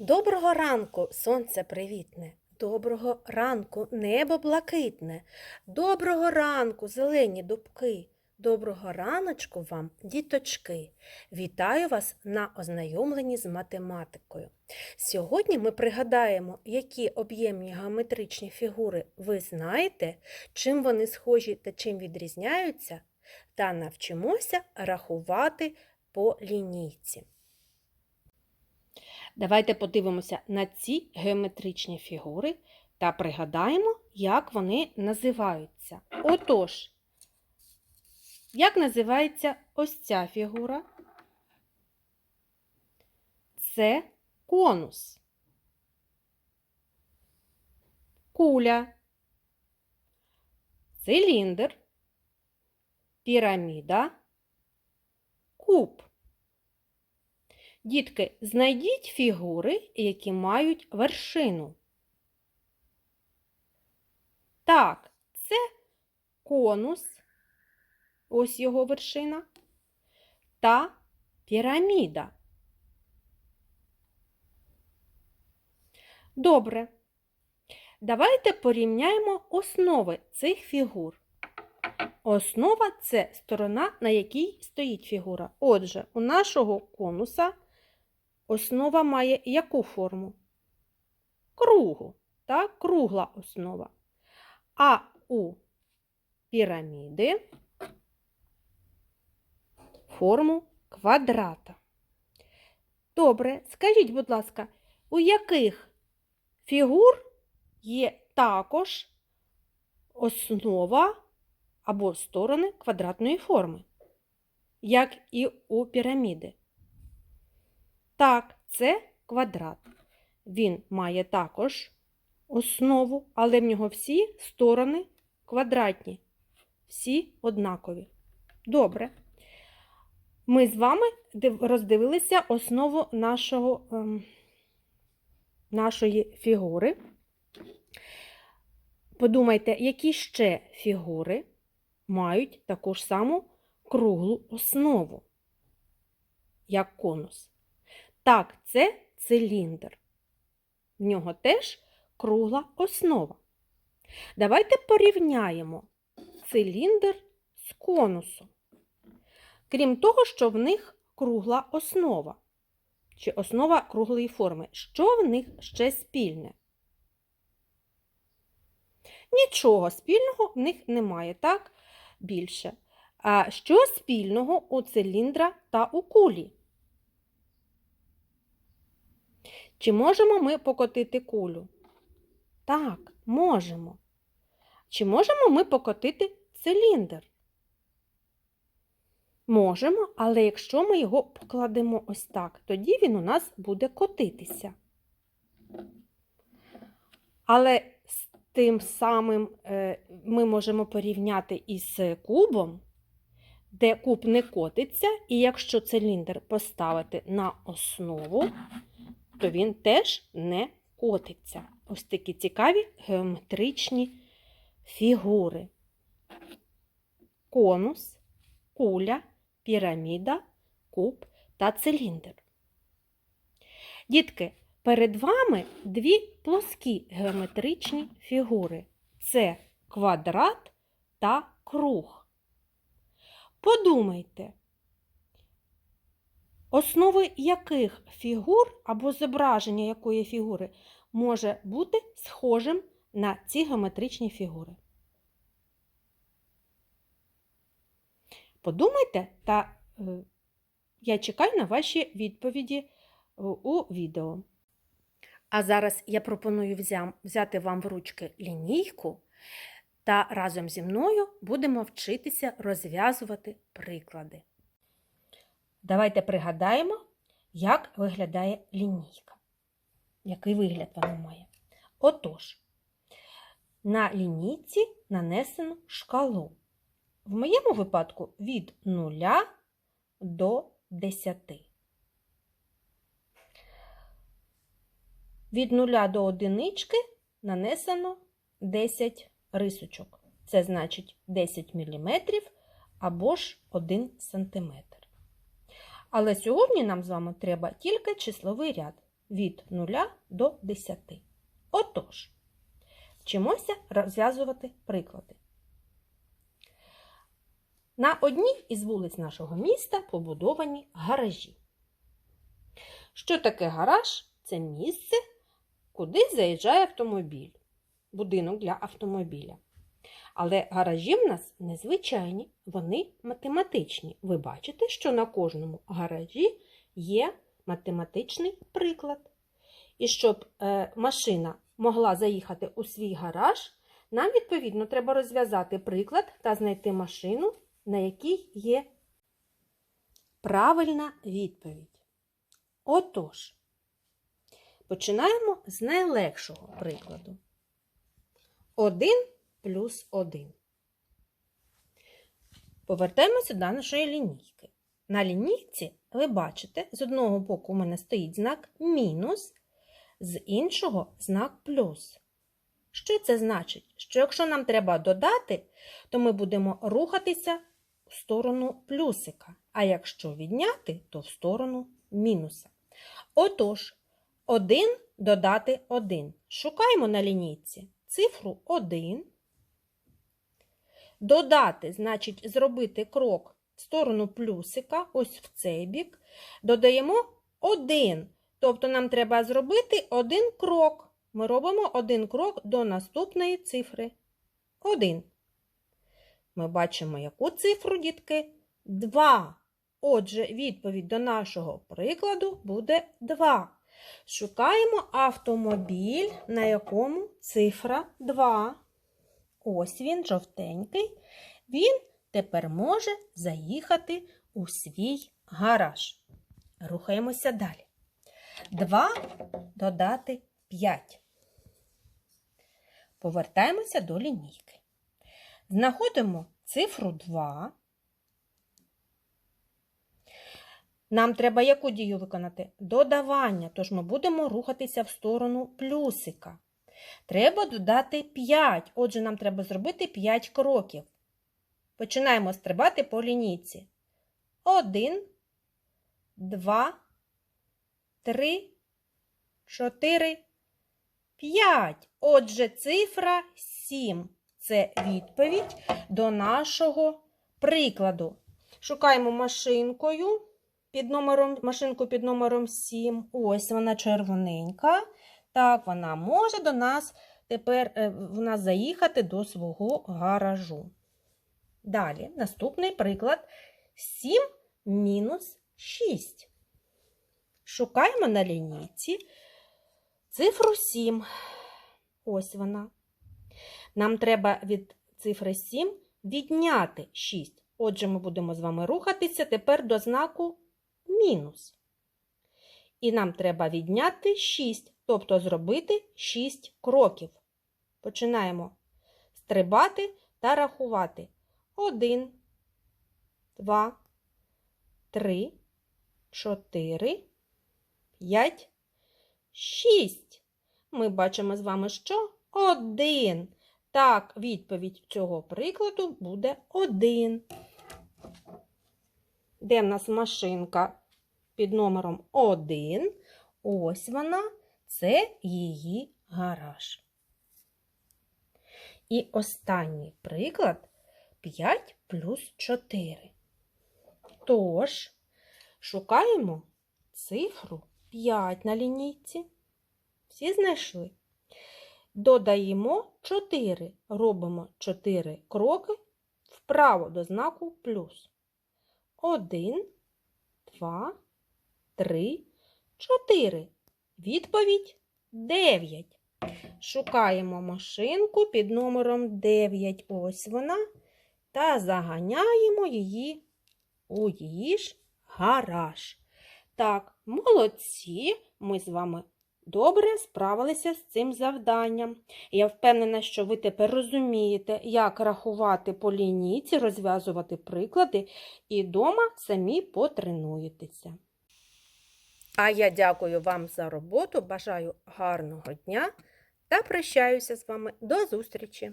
Доброго ранку, сонце привітне. Доброго ранку, небо блакитне. Доброго ранку, зелені дубки. Доброго раночку вам, діточки. Вітаю вас на ознайомленні з математикою. Сьогодні ми пригадаємо, які об'ємні геометричні фігури ви знаєте, чим вони схожі та чим відрізняються, та навчимося рахувати по лінійці. Давайте подивимося на ці геометричні фігури та пригадаємо, як вони називаються. Отож, як називається ось ця фігура? Це конус. Куля, циліндр, піраміда, куб. Дітки, знайдіть фігури, які мають вершину. Так, це конус, ось його вершина, та піраміда. Добре. Давайте порівняємо основи цих фігур. Основа це сторона, на якій стоїть фігура. Отже, у нашого конуса основа має яку форму? Кругу, так? кругла основа. А у піраміди форму квадрата. Добре, скажіть, будь ласка, у яких фігур є також основа або сторони квадратної форми, як і у піраміди? Так, це квадрат. Він має також основу, але в нього всі сторони квадратні, всі однакові. Добре. Ми з вами роздивилися основу нашого, ем, нашої фігури. Подумайте, які ще фігури мають таку ж саму круглу основу, як конус. Так, це циліндр. В нього теж кругла основа. Давайте порівняємо циліндр з конусом. Крім того, що в них кругла основа, чи основа круглої форми. Що в них ще спільне? Нічого спільного в них немає, так? Більше. А що спільного у циліндра та у кулі? Чи можемо ми покотити кулю? Так, можемо. Чи можемо ми покотити циліндр? Можемо, але якщо ми його покладемо ось так, тоді він у нас буде котитися. Але з тим самим е, ми можемо порівняти із кубом, де куб не котиться, і якщо циліндр поставити на основу, то він теж не котиться. Ось такі цікаві геометричні фігури. Конус, куля, піраміда, куб та циліндр. Дітки, перед вами дві плоскі геометричні фігури. Це квадрат та круг. Подумайте, основи яких фігур або зображення якої фігури може бути схожим на ці геометричні фігури. Подумайте, та е, я чекаю на ваші відповіді е, у відео. А зараз я пропоную взяти вам в ручки лінійку та разом зі мною будемо вчитися розв'язувати приклади. Давайте пригадаємо, як виглядає лінійка. Який вигляд вона має. Отож, на лінійці нанесено шкалу. В моєму випадку від 0 до 10. Від 0 до одинички нанесено 10 рисочок. Це значить 10 мм або ж 1 см. Але сьогодні нам з вами треба тільки числовий ряд. від 0 до 10. Отож, вчимося розв'язувати приклади. На одній із вулиць нашого міста побудовані гаражі. Що таке гараж? Це місце, куди заїжджає автомобіль, будинок для автомобіля. Але гаражі в нас незвичайні, вони математичні. Ви бачите, що на кожному гаражі є математичний приклад. І щоб е, машина могла заїхати у свій гараж, нам, відповідно, треба розв'язати приклад та знайти машину, на якій є правильна відповідь. Отож, починаємо з найлегшого прикладу. 1 плюс 1. Повертаємося до нашої лінійки. На лінійці ви бачите, з одного боку у мене стоїть знак мінус, з іншого знак плюс. Що це значить? Що якщо нам треба додати, то ми будемо рухатися в сторону плюсика, а якщо відняти, то в сторону мінуса. Отож, 1 додати 1. Шукаємо на лінійці цифру 1. Додати, значить, зробити крок в сторону плюсика, ось в цей бік. Додаємо 1. Тобто нам треба зробити один крок. Ми робимо один крок до наступної цифри. 1. Ми бачимо, яку цифру, дітки? 2. Отже, відповідь до нашого прикладу буде 2. Шукаємо автомобіль, на якому цифра 2. Ось він, жовтенький. Він тепер може заїхати у свій гараж. Рухаємося далі. 2 додати 5. Повертаємося до лінійки. Знаходимо цифру 2. Нам треба яку дію виконати? Додавання, тож ми будемо рухатися в сторону плюсика. Треба додати 5, отже, нам треба зробити 5 кроків. Починаємо стрибати по лінійці. 1, 2, 3, 4, 5. Отже, цифра 7. Це відповідь до нашого прикладу. Шукаємо машинкою під номером, машинку під номером 7. Ось вона червоненька. Так, вона може до нас тепер е, в нас заїхати до свого гаражу. Далі, наступний приклад 7 мінус 6. Шукаємо на лінійці цифру 7. Ось вона. Нам треба від цифри 7 відняти 6. Отже, ми будемо з вами рухатися тепер до знаку мінус. І нам треба відняти 6, тобто зробити 6 кроків. Починаємо стрибати та рахувати. 1, 2, 3, 4, 5, 6. Ми бачимо з вами, що 1. Так, відповідь цього прикладу буде 1. Де в нас машинка під номером 1? Ось вона, це її гараж. І останній приклад 5 плюс 4. Тож, шукаємо цифру 5 на лінійці. Всі знайшли. Додаємо 4. Робимо 4 кроки вправо до знаку плюс. 1, 2, 3, 4. Відповідь 9. Шукаємо машинку під номером 9. Ось вона. Та заганяємо її у її ж гараж. Так, молодці, ми з вами добре справилися з цим завданням. Я впевнена, що ви тепер розумієте, як рахувати по лінійці, розв'язувати приклади і дома самі потренуєтеся. А я дякую вам за роботу, бажаю гарного дня та прощаюся з вами до зустрічі!